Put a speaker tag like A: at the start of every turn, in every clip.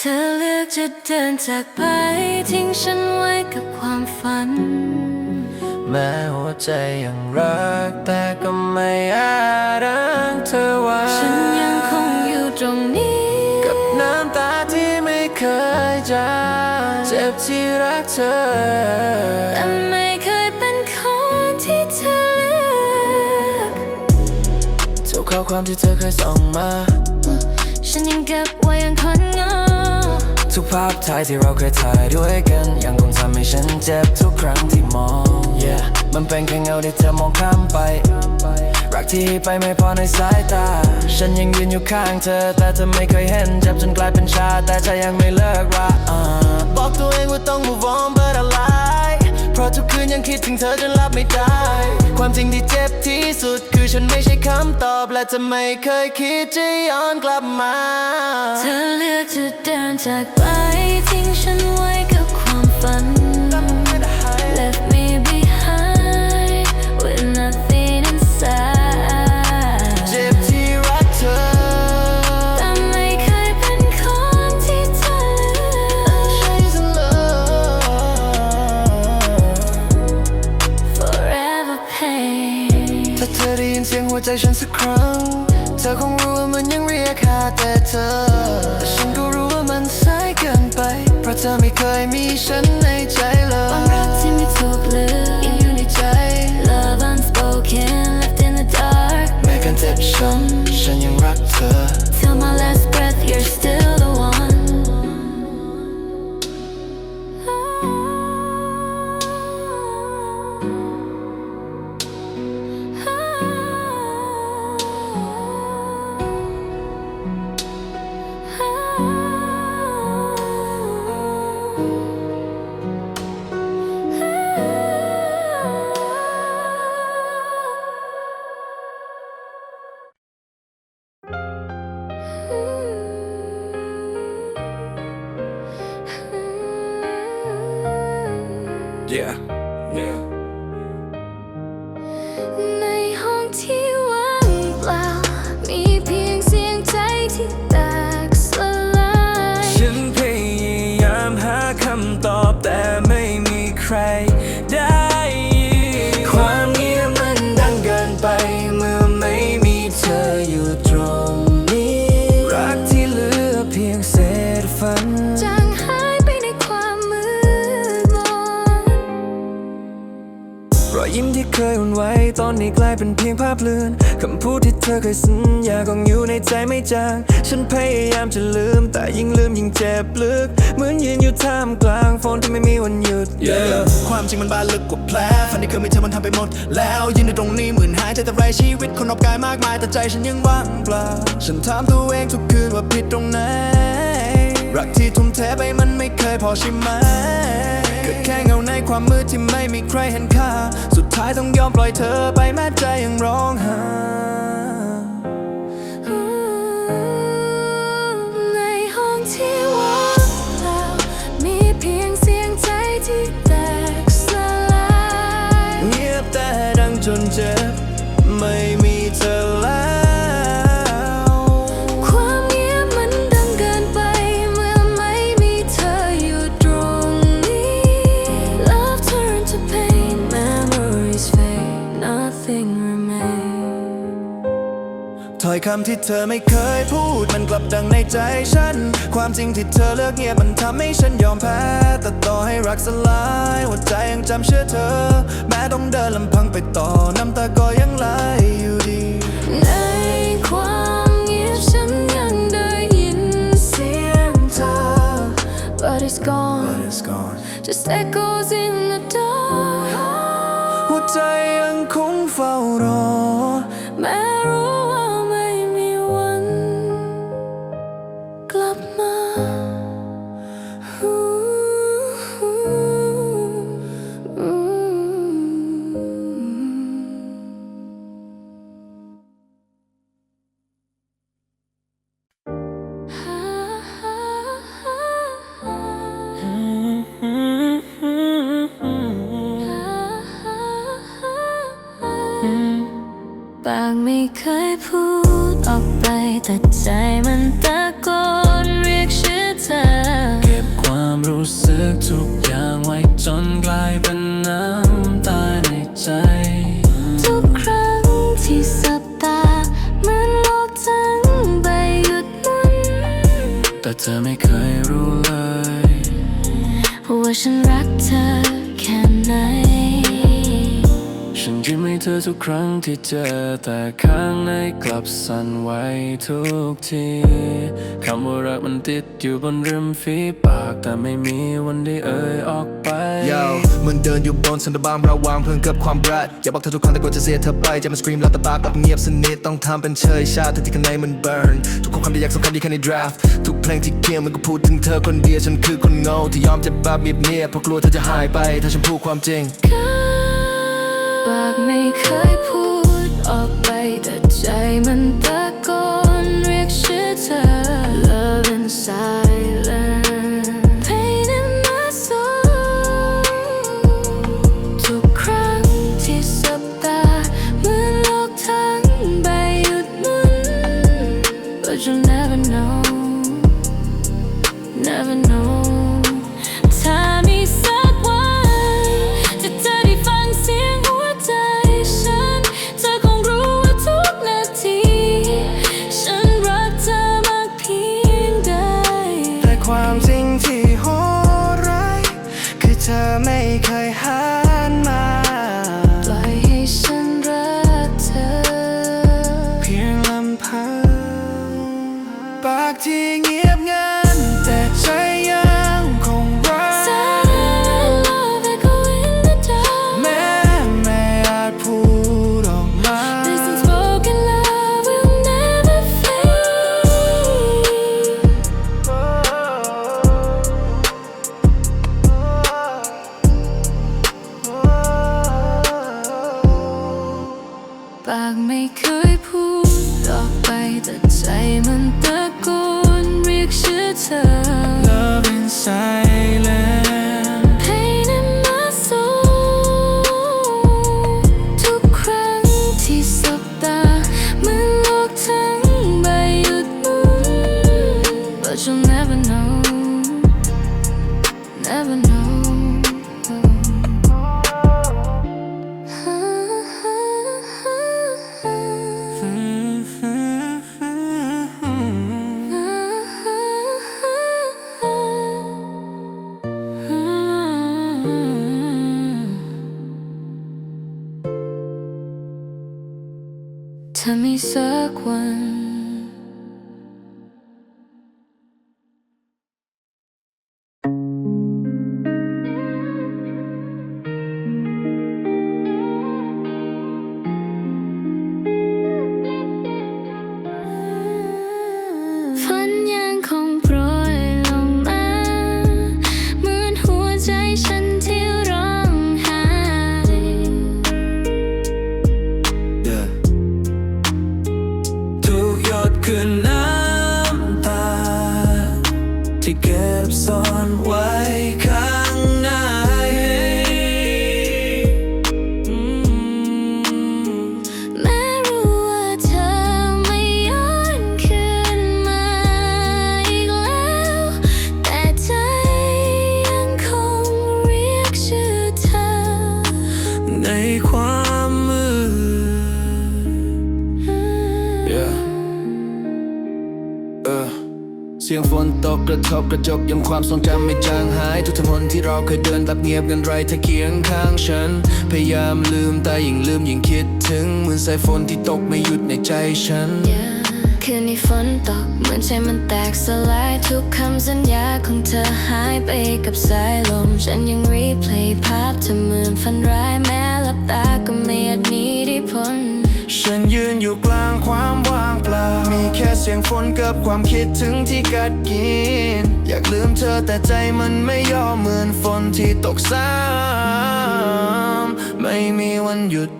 A: เธอเลือกจะเดินจากไป ทิ้งฉันไว้กับความฝัน
B: แม้หัวใจยังรัก แต่ก็ไม่อาจรักเธอไว้
A: ฉันยังคงอยู่ตรงนี้
B: กับน้ำตาที่ไม่เคยจางเจ็บที่รักเธอ
A: แต่ไม่เคยเป็นคนที่เธอเลือก
B: ทุกข้อความที่เธอเคยส่งมา
A: ฉันยังเก็บไว้ยังคนเหงา
B: ทุกภาพถ่ายที่เราเคยถ่ายด้วยกัน ยังคงทำให้ฉันเจ็บทุกครั้งที่มอง yeah มันเป็นแค่เงาที่เธอมองข้ามไป รักที่ไปไม่พอในสายตา ฉันยังยืนอยู่ข้างเธอ แต่เธอไม่เคยเห็นเจ็บจนกลายเป็นชา แต่ใจยังไม่เลิกรัก uh. บอกตัวเองว่าต้อง move on ทุกคืนยังคิดถึงเธอจนรับไม่ได้ ความจริงที่เจ็บที่สุดคือฉันไม่ใช่คำตอบ และจะไม่เคยคิดจะย้อนกลับมา
A: เธอเลือกจะเดินจากไปทิ้งฉันไว้กับความฝัน
B: วใจฉันสักครั้ง เธอคงรู้ว่ามันยังเรียกหาแต่เธอแต่ฉันก็รู้ว่ามันสายเกินไป เพราะเธอไม่เคยมีฉันใน เป็นเพียงภาพเลือนคำพูดที่เธอเคยสัญญาคงอยู่ในใจไม่จาง ฉันพยายามจะลืม แต่ยิ่งลืมยิ่งเจ็บลึก เหมือนยืนอยู่ท่ามกลางฝนที่ไม่มีวันหยุด
C: Yeah ความจริงมันบานลึกกว่าแผลฝันที่เคยมีเธอมันทำไปหมด แล้วยืนในตรงนี้เหมือนหายใจแต่ไรชีวิตคนรอบกายมากมายแต่ใจฉันยังว่างเปล่า ฉันถามตัวเองทุกคืนว่าผิดตรงไหนรักที่ทุ่มเทไปมันไม่เคยพอใช่ไหม กิดแค่เงาในความมืดที่ไม่มีใครเห็นค่า สุดท้ายต้องยอมปล่อยเธอไปแม้ใจยังร้องไห้
A: ในห้องที่ว่างเปล่ามีเพียงเสียงใจที่แตกสลาย
C: เงียบแต่ดังจนเจ็บ อ
A: ย
C: คำที่เธอไม่เคยพูด มันกลับดังในใจฉัน ความจริงที่เธอเลือกเงียบมันทำให้ฉันยอมแพ้ แต่ต่อให้รักสลาย หัวใจยังจำเชื่อเธอ แม้ต้องเดินลำพังไปต่อ น้ำตาก็ยังไหลอยู่ดี
A: ในความเงียบฉันยังได้ยินเสียงเธอ but it's gone
C: It's gone
A: just echoes in the dark
C: หัวใจยังคงเฝ้ารอ
A: แม้ ปากไม่เคยพูดออกไป แต่ใจมันตะโกนเรียกชื่อเธอ เก็บความรู้สึกทุกอย่างไว้จนกลายเป็นน้ำตาในใจ
B: ทุกครั้งที่สบตาเหมือนโลกทั้งใบหยุดมุน
A: แต่เธอไม่เคยรู้เลย
B: ว่าฉันรักเธอแค่ไหน
A: เธอทุกครั้งที่เจอแต่ข้างในกลับสั่นไหวทุกทีคำว่ารักมันติดอยู่บนริมฝีปากแต่ไม่มีวันได้เอ่ยออกไป
C: Yo เหมือนเดินอยู่บนสันดบามระวางเพลิงกับความรักอย่าบอกเธอทุกครั้งแต่กลัวจะเสียเธอไปจะมาสครีมแล้วแต่ปากกลับเงียบสนิทต้องทำเป็นเชยชาทั้งที่ข้างในมัน burn ทุกข้อความที่อยากสำคัญที่แค่ใน draft ทุกเพลงที่เขียนมันก็พูดถึงเธอคนเดียวฉันคือคนโง่ที่ยอมเจ็บแบบเงียบๆเพราะกลัวเธอจะหายไป
B: ถ้าฉันพูด
C: ความจริง
B: ปา
C: กไม่
B: เคยพูดออกไปแต่ใจมันตะโกนเรียกชื่อเธอ
A: Love in
B: สียง
A: ฝนตกกระทบกระจกยังความทรงจำไม่จางหาย ทุกถนนที่เราเคยเดินแบบเงียบกันไรเธอเคียงข้างฉัน พยายามลืมแต่ยิ่งลืมยิ่งคิดถึงเหมือนสายฝนที่ตกไม่หยุดในใจฉัน
B: คืนนี้ฝนตกเหมือนใจมันแตกสลายทุกคำสัญญาของเธอหายไปกับสายลม ฉันยังรีเพลย์ภาพเธอเหมือนฝันร้ายแม้หลับตาก็ไม่อาจหนีได้พ้น
C: ฉันยืนอยู่กลางความว่างเปล่า มีแค่เสียงฝนกับความคิดถึงที่กัดกิน อยากลืมเธอแต่ใจมันไม่ยอมเหมือนฝนที่ตกซ้ำไม่มีวันหยุด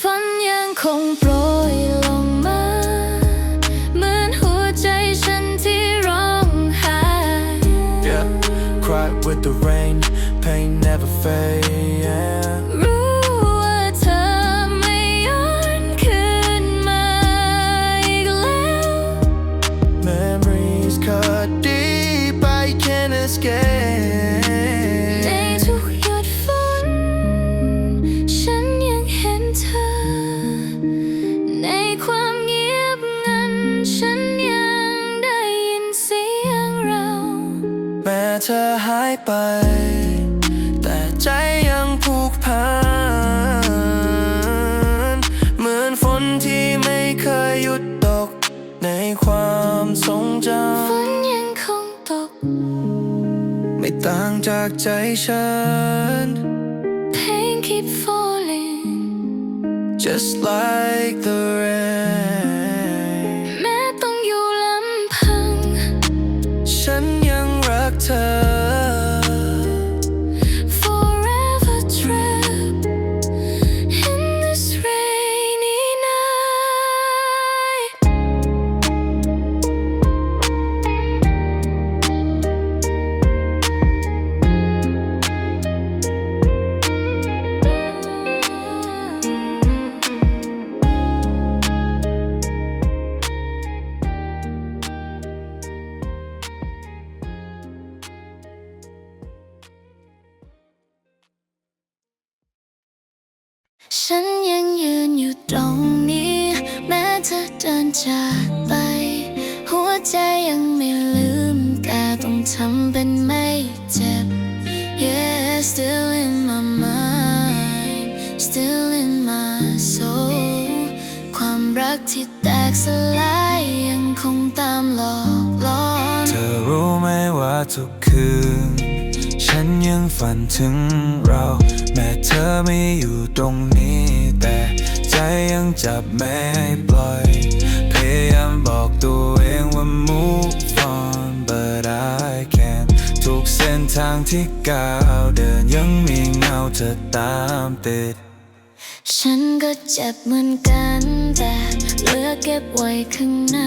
B: ฝนยังคงโปรยลงมา เหมือนหัวใจฉันที่ร้องไห้
C: Yeah Cry with the rain Pain never fade
B: รู้
D: ต่างจากใจฉัน
A: Pain keep falling
D: just like the rain ฉันยัง
A: ยืนอยู่ตรงนี้ แม้เธอเดินจากไป หัวใจยังไม่ลืม แต่ต้องทำเป็นไม่เจ็บ Yeah still in my mind still in my soul ความรักที่แตกสลายยังคงตามหลอกลอน
D: เธอรู้ไหมว่าทุกคืน ฉันยังฝันถึงเรา แม้เธอไม่อยู่ตรงนี้ แต่ใจยังจับไม่ให้ปล่อย พยายามบอกตัวเองว่า move on but I can't ทุกเส้นทางที่ก้าวเดินยังมีเงาเธอตามติด
A: ฉันก็เจ็บเหมือนกันแต่เหลือเก็บไว้ข้างใน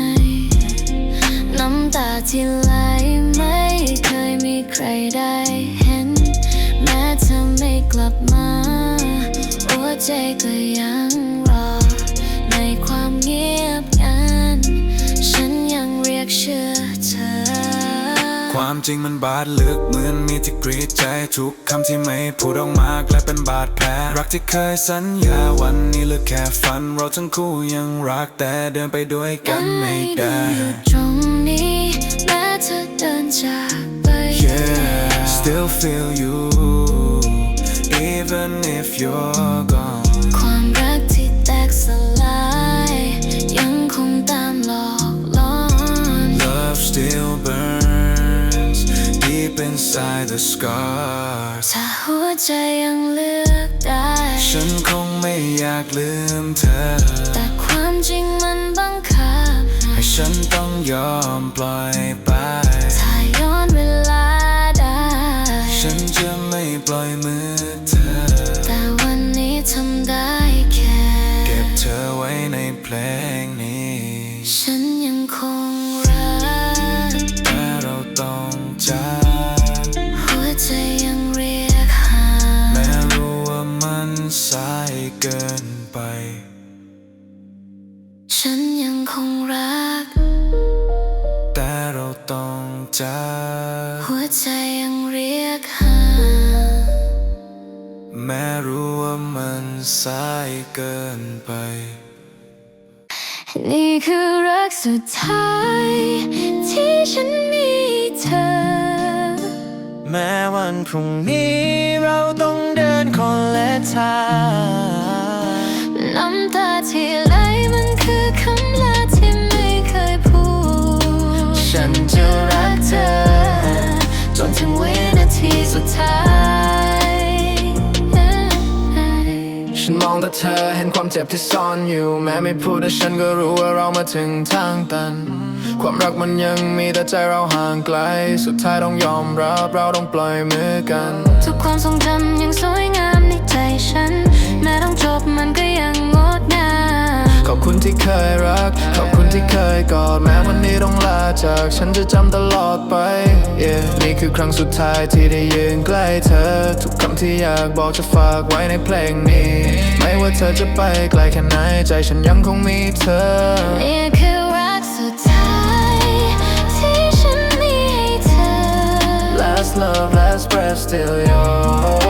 A: น้ำตาที่ไหลไม่เคยมีใครได้ ลับมา หัวใจก็ยังรอ ในความเงียบงัน ฉันยังเรียกชื่อเธอ
D: ความจริงมันบาดลึกเหมือนมีที่กรีดใจทุกคำที่ไม่พูดออกมากลายเป็นบาดแผลรักที่เคยสัญญาวันนี้เหลือแค่ฝัน เราทั้งคู่ยังรักแต่เดินไปด้วยกันไม่ได้
A: อยู่ตรงนี้แม้เธอเดินจากไป
D: Yeah still feel you even if you're gone
A: ความรักที่แตกสลายยังคงตามหลอกล้อน
D: love still burns deep inside the scars
A: ถ้าหัวใจยังเลือกได้
D: ฉันคงไม่อยากลืมเธอ
A: แต่ความจริงมันบังคับ
D: ให้ฉันต้องยอมปล่อยไป จาก
A: หัวใจยังเรียกหา
D: แม้รู้ว่ามันสายเกินไป
A: นี่คือรักสุดท้าย ที่ฉันมีเธอ
D: แม้วันพรุ่งนี้เราต้องเดินคนละทาง
A: น้ำตาที่ สุดท้าย
E: ฉันมองแต่เธอเห็นความเจ็บที่ซ่อนอยู่ แม้ไม่พูดแต่ฉันก็รู้ว่าเรามาถึงทางตัน ความรักมันยังมีแต่ใจเราห่างไกล สุดท้ายต้องยอมรับเราต้องปล่อยมือกัน
A: ทุกความทรงจำยังสวยงามในใจฉัน แม้ต้องจบมันก็ยังงดงาม
E: ขอบคุณที่เคยรัก ขอบคุณที่เคยกอดแม้วันนี้ต้องลาจาก ฉันจะจำตลอดไป yeah นี่คือครั้งสุดท้ายที่ได้ยืนใกล้เธอ ทุกคำที่อยากบอกจะฝากไว้ในเพลงนี้ ไม่ว่าเธอจะไปไกลแค่ไหนใจฉันยังคงมีเธอ
A: นี่คือรักสุดท้ายที่ฉันมีให้เธอ
E: และ
B: love last breath still yours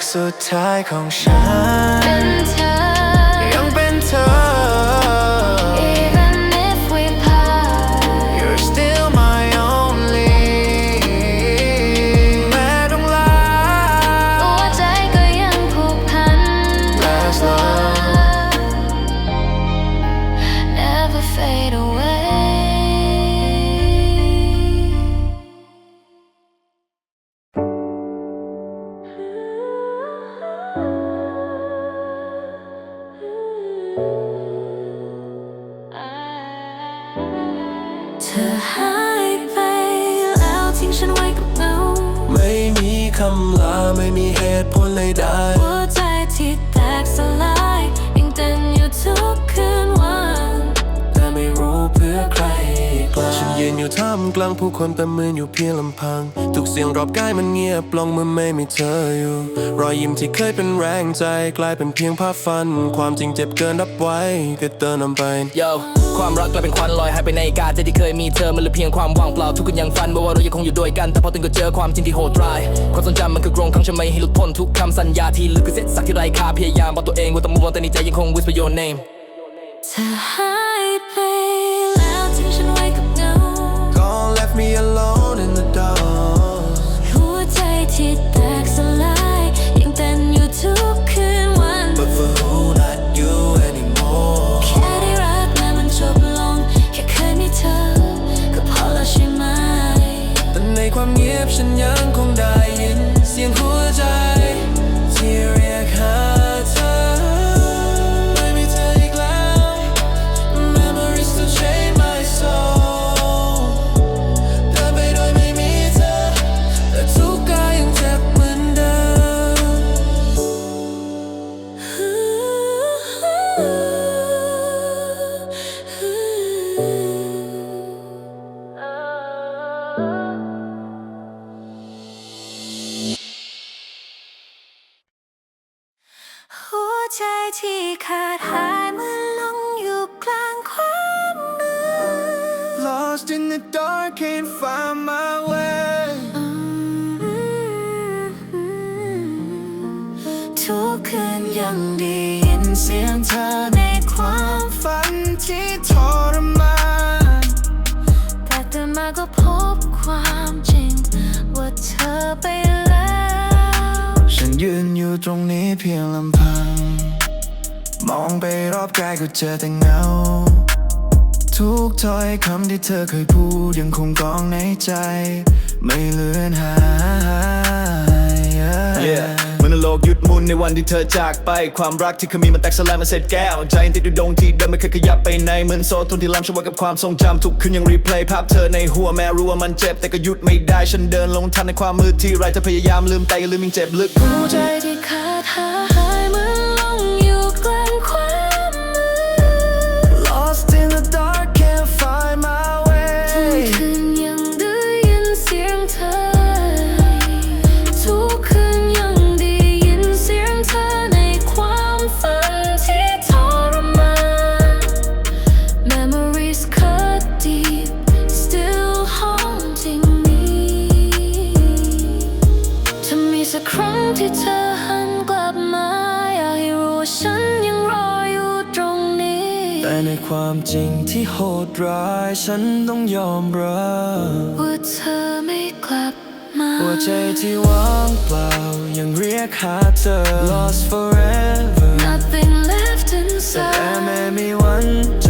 A: ก
B: สุดท้ายของฉัน
A: เป็นเธอ
B: ยังเป็นเธอ
A: ธอหายไปแล้วทิ้งฉันไว้กับเงา
B: ไม่มีคำลาไม่มีเหตุผลใด
A: หัวใจที่แตกสลายยังเต้นอยู่ทุกคืนวัน
B: ๆแต่ไม่รู้เพื่อใครอีกแล้วฉันยืนอยู่ท่ามกลางผู้คนแต่มืออยู่เพียงลำพัง ทุกเสียงรอบกายมันเงียบลงเมื่อไม่มีเธออยู่ รอยยิ้มที่เคยเป็นแรงใจกลายเป็นเพียงภาพฝัน ความจริงเจ็บเกินรับไว้ก็เดินนำไป
F: โย ความรักกลายเป็นควันลอยหายไปในอากาศใจที่เคยมีเธอมันเหลือเพียงความว่างเปล่าทุกคนยังฝันว่าเรายังคงอยู่ด้วยกัน แต่พอถึงก็เจอความจริงที่โหดร้ายความทรงจำมันคือกรงขังฉันไม่ให้หลุดพ้นทุกคำสัญญาที่ลึกคือเส้นสักที่ไร้ค่าพยายามบอกตัวเองว่าต้องมุ่งแต่ในใจยังคง whisper your name
A: เธอห ที่ขาดหายมันลงอยู่กลางความมืด
B: Lost in the dark can't find my way
A: ทุกคืนยังได้ยินเสียงเธอในความฝัน
B: ฝันที่ทรมาน
A: แต่ตื่นมาก็พบความจริง ว่าเธอไปแล้ว
B: ฉันยืนอยู่ตรงนี้เพียงลำพัง มองไปรอบกายก็เจอแต่เงา ทุกถ้อยคำที่เธอเคยพูดยังคงกองในใจ ไม่เลือนหาย
C: Yeah เมื่อโลกหยุดหมุนในวันที่เธอจากไป ความรักที่เคยมีมันแตกสลายมันเศษแก้ว ใจยังติดอยู่ดงที่เดิมไม่เคยขยับไปไหนเหมือนโซ่ทนที่ล้ำชวักับความทรงจำทุกคืนยังรีเพลย์ภาพเธอในหัวแม้รู้ว่ามันเจ็บแต่ก็หยุดไม่ได้ฉันเดินลงทันในความมืดที่ไรเธอพยายามลืมแต่อย่าลืมยังเจ็บลึก
A: หัวใจที่ขาดหาย ในความ
B: จริงที่โหดร้าย ฉันต้องยอมรับ
A: ว่าเธอไม่กลับมา
B: หัวใจที่ว่างเปล่า ยังเรียกหาเธอ Lost forever
A: Nothing left
B: แต่
A: inside
B: ไม่มีวันเจอ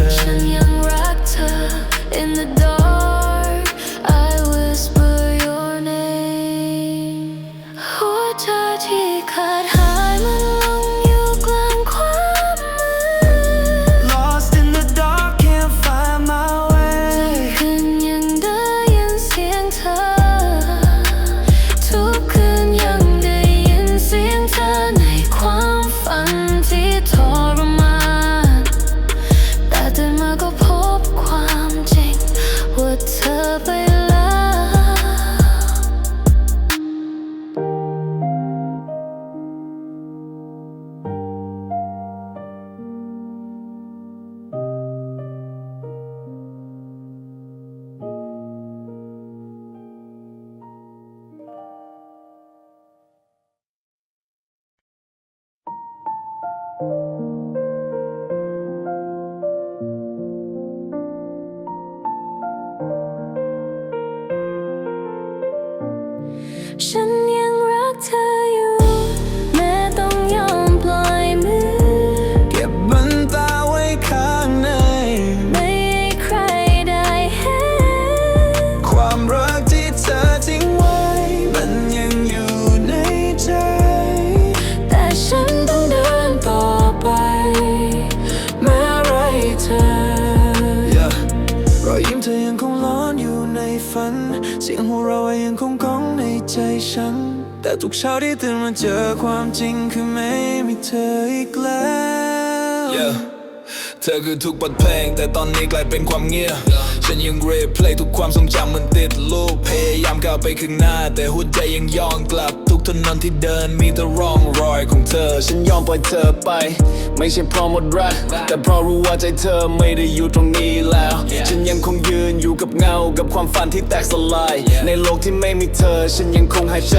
A: แต่
C: ทุกเช้าที่ตื่นมาเจอความจริงคือไม่มีเธออีกแล้ว
B: Yeah เธอคือทุกบทเพลง แต่ตอนนี้กลายเป็นความเงียบ ฉันยังเรเพลย์ทุกความทรงจำเหมันติดลูปพยายามก้าวไปข้างหน้า แต่หัวใจยังย้อนกลับ ทุกถนนที่เดินมีแต่ร่องรอยของเธอ ฉันยอมปล่อยเธอไป ไม่ใช่เพราะหมดรัก แต่เพราะรู้ว่าใจเธอไม่ได้อยู่ตรงนี้แล้ว ฉันยังคงยืนอยู่กับเงากับความฝันที่แตกสลาย ในโลกที่ไม่มีเธอ ฉันยังคงหายใจ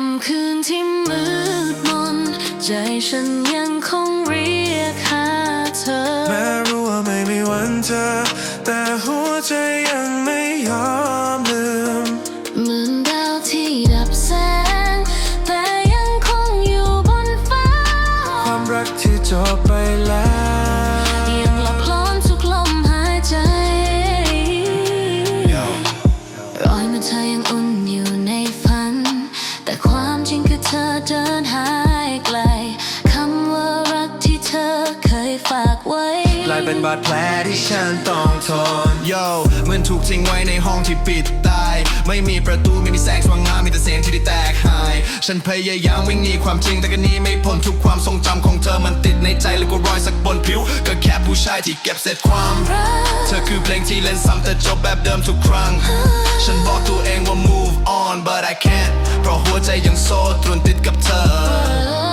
A: ค่ำคืนที่มืดมนใจฉัน ฝากไว้
C: กลายเป็นบาดแผลที่ฉันต้องทน Yo เหมือนถูกทิ้งไว้ในห้องที่ปิดตาย ไม่มีประตูไม่มีแสงสว่างงามมีแต่เสียงที่ได้แตกหาย ฉันพยายามวิ่งหนีความจริงแต่ก็หนีไม่พ้นทุกความทรงจำของเธอมันติดในใจแล้วก็รอยสักบนผิว ก็แค่ผู้ชายที่เก็บเศษความรักเธอคือเพลงที่เล่นซ้ำแต่จบแบบเดิมทุกครั้ง ฉันบอกตัวเองว่า move on but I can't เพราะหัวใจยังโซ่ตรวนติดกับเธอ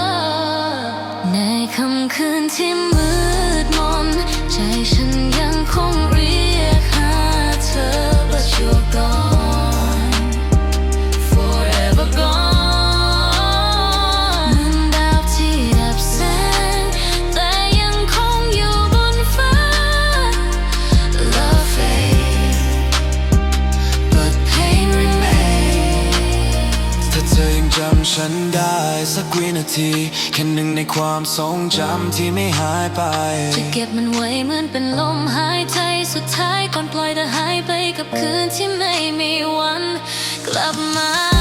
A: ค่ำคืนที่มืดมน ใจฉันยังคงเรียกหาเธอ but you're gone
C: วินาที แค่หนึ่งในความทรงจำที่ไม่หายไป
A: จะเก็บมันไว้เหมือนเป็นลมหายใจสุดท้ายก่อนปล่อยเธอหายไปกับคืนที่ไม่มีวันกลับมา